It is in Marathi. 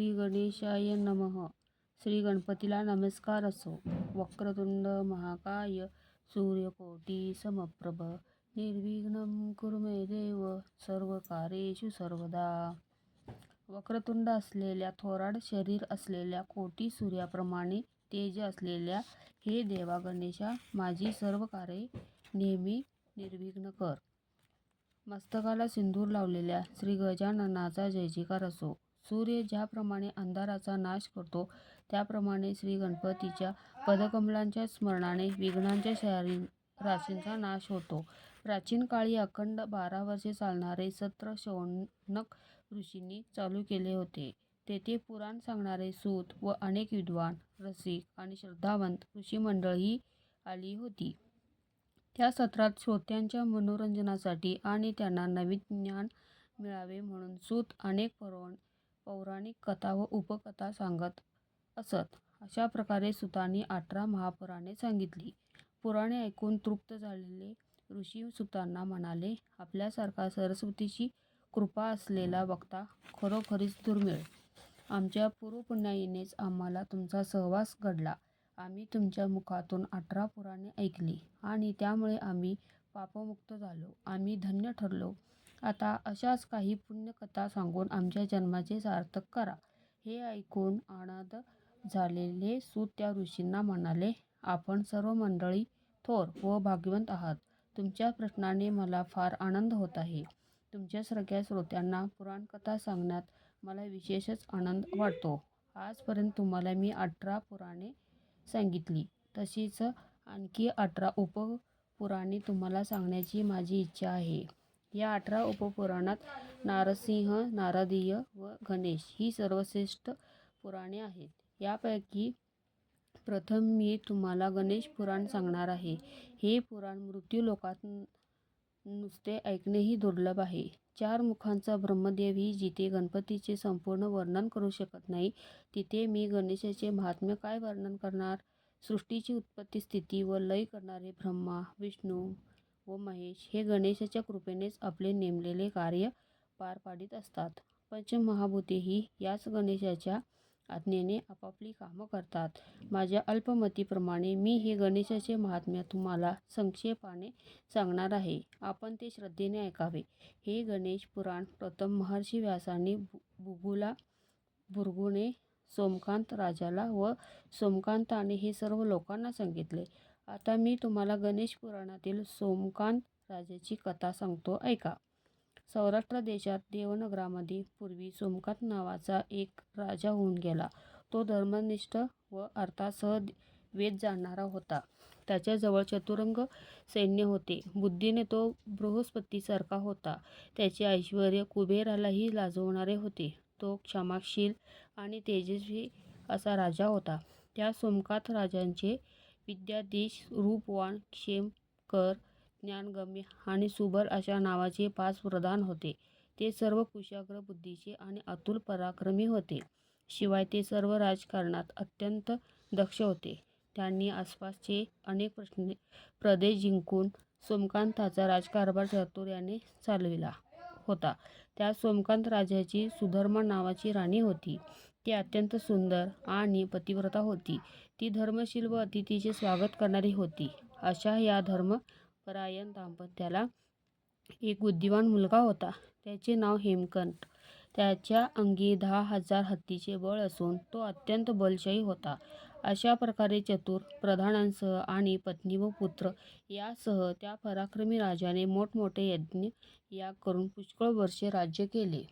श्री गणेशाय नमः. श्री गणपतीला नमस्कार असो. वक्रतुंड महाकाय सूर्यकोटी समप्रभ. निर्विघ्न कुरु मे देव सर्व कार्येषु सर्वदा. वक्रतुंड असलेल्या थोराड शरीर असलेल्या कोटी सूर्याप्रमाणे तेज असलेल्या हे देवा गणेशा माझी सर्व कार्ये नेहमी निर्विघ्न कर. मस्तकाला सिंदूर लावलेल्या श्री गजाननाचा जयजयकार असो. सूर्य ज्याप्रमाणे अंधाराचा नाश करतो त्याप्रमाणे श्री गणपतीच्या पदकमलांच्या स्मरणाने विघ्नांच्या शहरी राशींचा नाश होतो. प्राचीन काळी अखंड बारा वर्षे चालणारे सत्र शौनक ऋषींनी चालू केले होते. तेथे पुराण सांगणारे सूत व अनेक विद्वान रसिक आणि श्रद्धावंत ऋषीमंडळी आली होती. त्या सत्रात श्रोत्यांच्या मनोरंजनासाठी आणि त्यांना नवीन ज्ञान मिळावे म्हणून सूत अनेक पौराण पौराणिक कथा व उपकथा सांगत असत. अशा प्रकारे सुतांनी अठरा महापुराणे सांगितली. पुराणे ऐकून तृप्त झालेले ऋषी सुतांना म्हणाले आपल्यासारखा सरस्वतीची कृपा असलेला वक्ता खरोखरीच दुर्मिळ. आमच्या पूर्वपुण्याईनेच आम्हाला तुमचा सहवास घडला. आम्ही तुमच्या मुखातून अठरा पुराणे ऐकली आणि त्यामुळे आम्ही पापमुक्त झालो. आम्ही धन्य ठरलो. आता अशाच काही पुण्यकथा सांगून आमच्या जन्माचे सार्थक करा. हे ऐकून आनंद झालेले सूत त्या ऋषींना म्हणाले आपण सर्व मंडळी थोर व भाग्यवंत आहात. तुमच्या प्रश्नाने मला फार आनंद होत आहे. तुमच्यासारख्या श्रोत्यांना पुराणकथा सांगण्यात मला विशेषच आनंद वाटतो. आजपर्यंत तुम्हाला मी अठरा पुराणे सांगितली. तशीच आणखी अठरा उपपुराणे तुम्हाला सांगण्याची माझी इच्छा आहे. या अठरा उपपुराणात नारसिंह नारदीय व गणेश ही सर्वश्रेष्ठ पुराणे आहेत. यापैकी प्रथम मी तुम्हाला गणेश पुराण सांगणार आहे. हे पुराण मृत्यूलोकात नुसते ऐकणेही दुर्लभ आहे. चार मुखांचा ब्रह्मदेवही जिथे गणपतीचे संपूर्ण वर्णन करू शकत नाही तिथे मी गणेशाचे महात्म्य काय वर्णन करणार? सृष्टीची उत्पत्ती स्थिती व लय करणारे ब्रह्मा विष्णू व महेश हे गणेशाच्या कृपेनेच आपले नेमलेले कार्य पार पाडित असतात. पंचमहाभूतेही याच गणेशाच्या आज्ञेने आपापली कामं करतात. माझ्या अल्पमतीप्रमाणे मी हे गणेशाचे महात्म्य तुम्हाला संक्षेपाने सांगणार आहे. आपण ते श्रद्धेने ऐकावे. हे गणेश पुराण प्रथम महर्षी व्यासाने भु भुगुला भुरगुणे सोमकांत राजाला व सोमकांताने हे सर्व लोकांना सांगितले. आता मी तुम्हाला गणेश पुराणातील सोमकांत राजाची कथा सांगतो. ऐका. सौराष्ट्र देशात देवनगरामध्ये पूर्वी सोमकांत नावाचा एक राजा होऊन गेला. तो धर्मनिष्ठ व अर्थासह वेद जाणणारा होता. त्याच्याजवळ चतुरंग सैन्य होते. बुद्धीने तो बृहस्पतीसारखा होता. त्याचे ऐश्वर कुबेरालाही लाजवणारे होते. तो क्षमाशील आणि तेजस्वी असा राजा होता. त्या सोमकांत राजांचे विद्याधीश रूपवान क्षेमकर ज्ञानगम्य आणि सुबर अशा नावाचे पाच प्रधान होते. ते सर्व कुशाग्र बुद्धीचे आणि अतुल पराक्रमी होते. शिवाय ते सर्व राजकारणात अत्यंत दक्ष होते. त्यांनी आसपासचे अनेक प्रश्न प्रदेश जिंकून सोमकांताचा राजकारभार चातुर्याने चालविला होता. त्या सोमकांत राजाची सुधर्मा नावाची राणी होती. ती अत्यंत सुंदर आणि पतिव्रता होती. ती धर्मशील व अतिथीचे स्वागत करणारी होती. अशा या धर्मपरायण दाम्पत्याला एक बुद्धिवान मुलगा होता. त्याचे नाव हेमकंठ त्याच्या अंगी दहा हजार हत्तीचे बळ असून तो अत्यंत बलशायी होता. अशा प्रकारे चतुर प्रधानांसह आणि पत्नी व पुत्र यासह त्या पराक्रमी राजाने मोठमोठे यज्ञ याग करून पुष्कळ वर्षे राज्य केले.